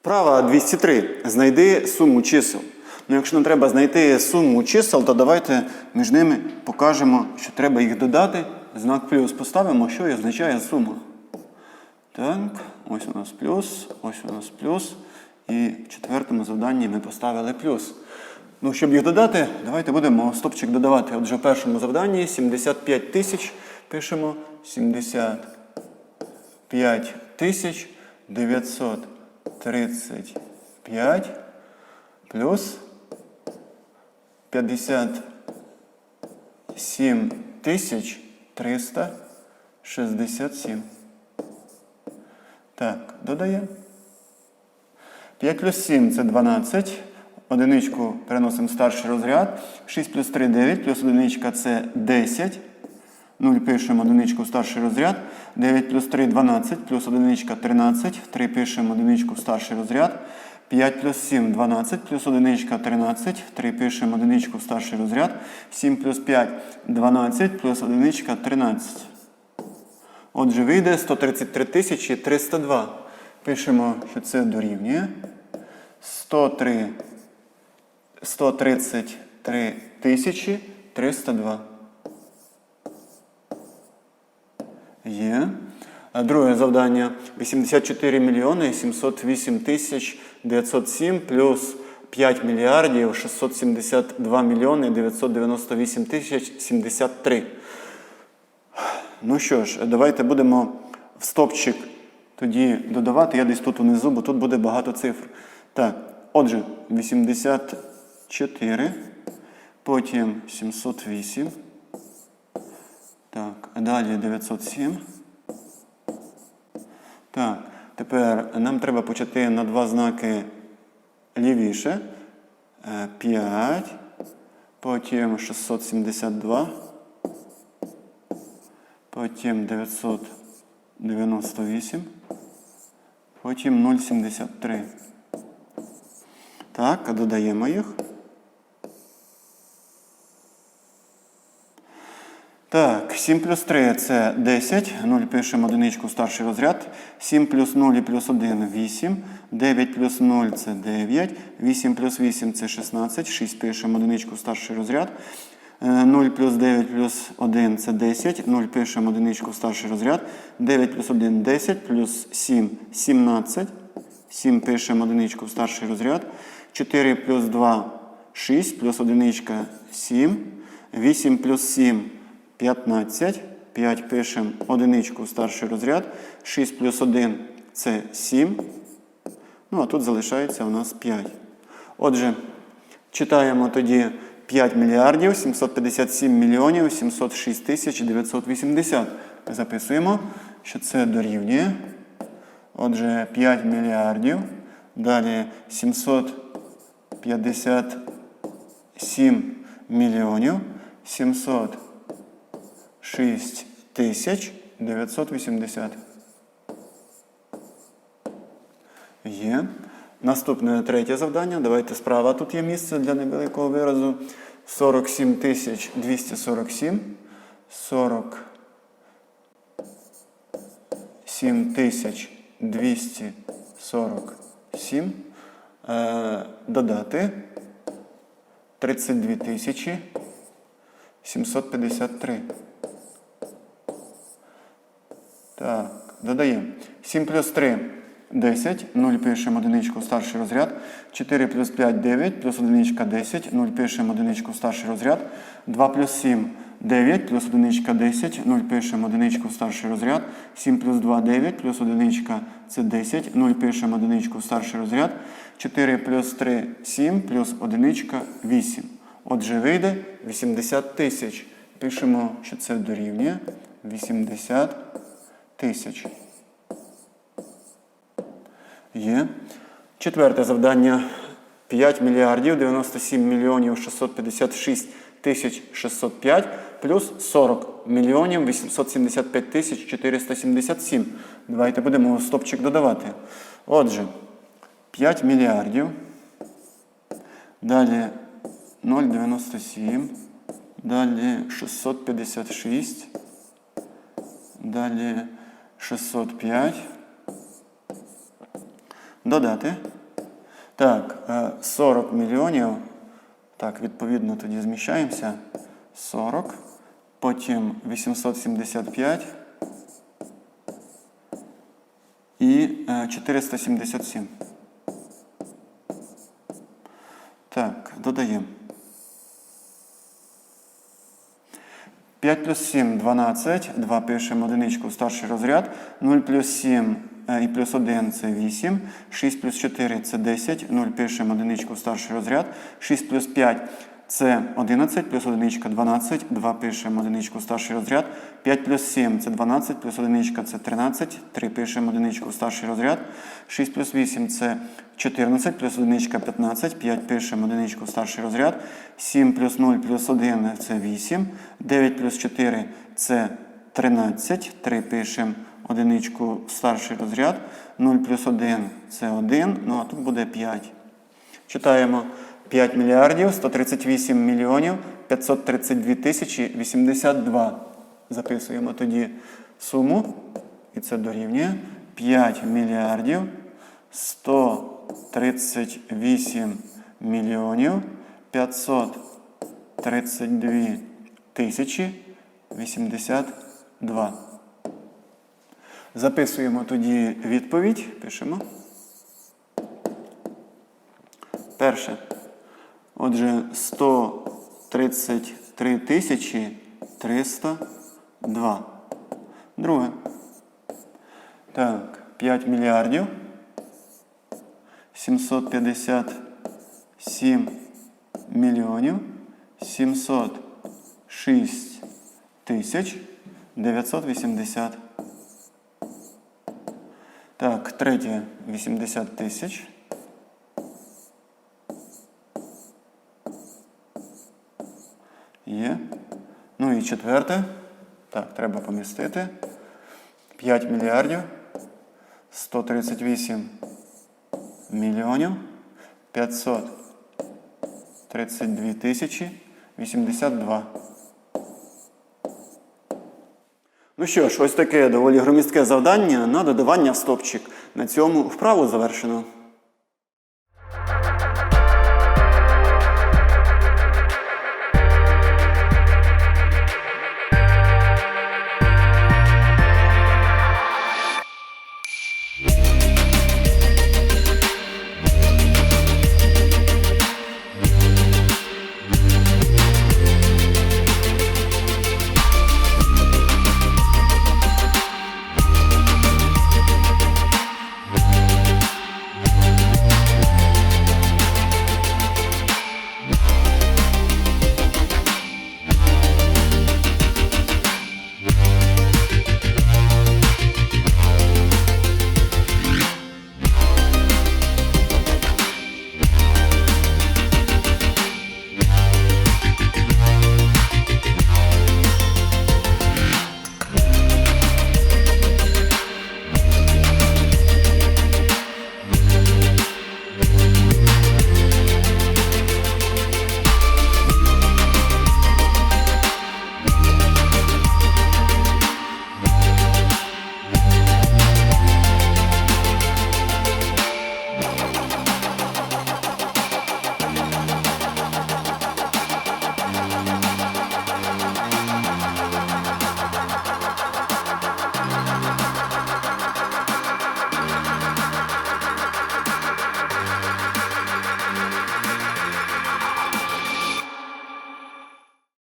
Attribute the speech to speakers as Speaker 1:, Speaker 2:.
Speaker 1: Вправа 203. Знайди суму чисел. Ну, якщо нам треба знайти суму чисел, то давайте між ними покажемо, що треба їх додати. Знак плюс поставимо, що і означає сума. Так, ось у нас плюс, ось у нас плюс. І в четвертому завданні ми поставили плюс. Ну, щоб їх додати, давайте будемо стопчик додавати. Отже, в першому завданні 75 тисяч пишемо 75 тисяч 935 плюс 57 тисяч 367. Так, додаємо. 5 плюс 7 це 12. Одиничку переносимо в старший розряд. 6 плюс 3 9, плюс одиничка це 10. 0 пишемо одиничку в старший розряд. 9 плюс 3 12, плюс одиничка 13. 3 пишемо одиничку в старший розряд. 5 плюс 7 12, плюс одиничка 13. 3 пишемо одиничку в старший розряд. 7 плюс 5 12, плюс одиничка 13. Отже, вийде 133 тисячі 302. Пишемо, що це дорівнює. 103, 133 тисячі 302. Є. Друге завдання 84 мільйони 708 тисяч 907 плюс 5 мільярдів 672 мільйони 998 тисяч 73. Ну що ж, давайте будемо в стопчик тоді додавати. Я десь тут унизу, бо тут буде багато цифр. Так, отже, 84, потім 708. Далі 907. Так, тепер нам треба почати на два знаки лівіше. Е, 5, потім 672. Потім 998. Потім 0,73. Так, додаємо їх. Так, 7 плюс 3 це 10. 0 пишемо одиничку старший розряд. 7 плюс 0 і плюс 1 8. 9 плюс 0 це 9. 8 плюс 8 це 16. 6 пишемо одиничку старший розряд. Е, 0 плюс 9 плюс 1 це 10. 0 пишемо одиничку старший розряд. 9 плюс 1 10, плюс 7 17. 7 пишемо одиничку старший розряд. 4 плюс 2 6, плюс одиничка 7. 8 плюс 7 15. 5 пишемо одиничку старший розряд. 6 плюс 1 це 7. Ну, а тут залишається у нас 5. Отже, читаємо тоді 5 мільярдів 757 мільйонів 706 тисяч 980. Записуємо, що це дорівнює. Отже, 5 мільярдів. Далі 757 мільйонів 700. 6980. Є. Наступне третє завдання. Давайте справа тут є місце для невеликого виразу. 47 247. 47 247. Додати 32 753. Так, додаємо. 7 плюс 3 10. 0 пишемо одиничку старший розряд. 4 плюс 5 9, плюс одиничка 10. 0 пишемо одиничку старший розряд. 2 плюс 7 9, плюс одиничка 10. 0 пишемо одиничку старший розряд. 7 плюс 2 9, плюс одиничка це 10. 0 пишемо одиничку старший розряд. 4 плюс 3 7, плюс одиничка 8. Отже, вийде 80 тисяч. Пишемо, що це дорівнює 80 тисяч. Є. Четверте завдання. 5 мільярдів 97 мільйонів 656 тисяч 605 плюс 40 мільйонів 875 тисяч 477. Давайте будемо стопчик додавати. Отже, 5 мільярдів. Далі 0,97. Далі 656. Далі 605. Додати. Так, е, 40 мільйонів. Так, відповідно, тоді зміщаємося. 40. Потім 875. І е, 477. Так, додаємо. 5 плюс 7 12. 2 пишемо одиничку в старший розряд. 0 плюс 7 е, і плюс 1 це 8. 6 плюс 4 це 10. 0 пишемо одиничку в старший розряд. 6 плюс 5 це 11, плюс одиничка 12. 2 пишемо одиничку старший розряд. 5 плюс 7 це 12, плюс одиничка це 13. 3 пишемо одиничку старший розряд. 6 плюс 8 це 14, плюс одиничка 15. 5 пишемо одиничку старший розряд. 7 плюс 0 плюс 1 це 8. 9 плюс 4 це 13. 3 пишемо одиничку старший розряд. 0 плюс 1 це 1. Ну а тут буде 5. Читаємо 5 мільярдів 138 мільйонів 532 тисячі 82. Записуємо тоді суму. І це дорівнює 5 мільярдів 138 мільйонів 532 тисячі 82. Записуємо тоді відповідь. Пишемо. Перше. Отже, 133 тисячі 302. Друге. Так, 5 мільярдів. 757 мільйонів 706 тисяч 980. Так, третє 80 тисяч. Є. Ну і четверте. Так, треба помістити. 5 мільярдів 138 мільйонів 532 тисячі 82. Ну що ж, ось таке доволі громістке завдання на додавання в стопчик. На цьому вправу завершено.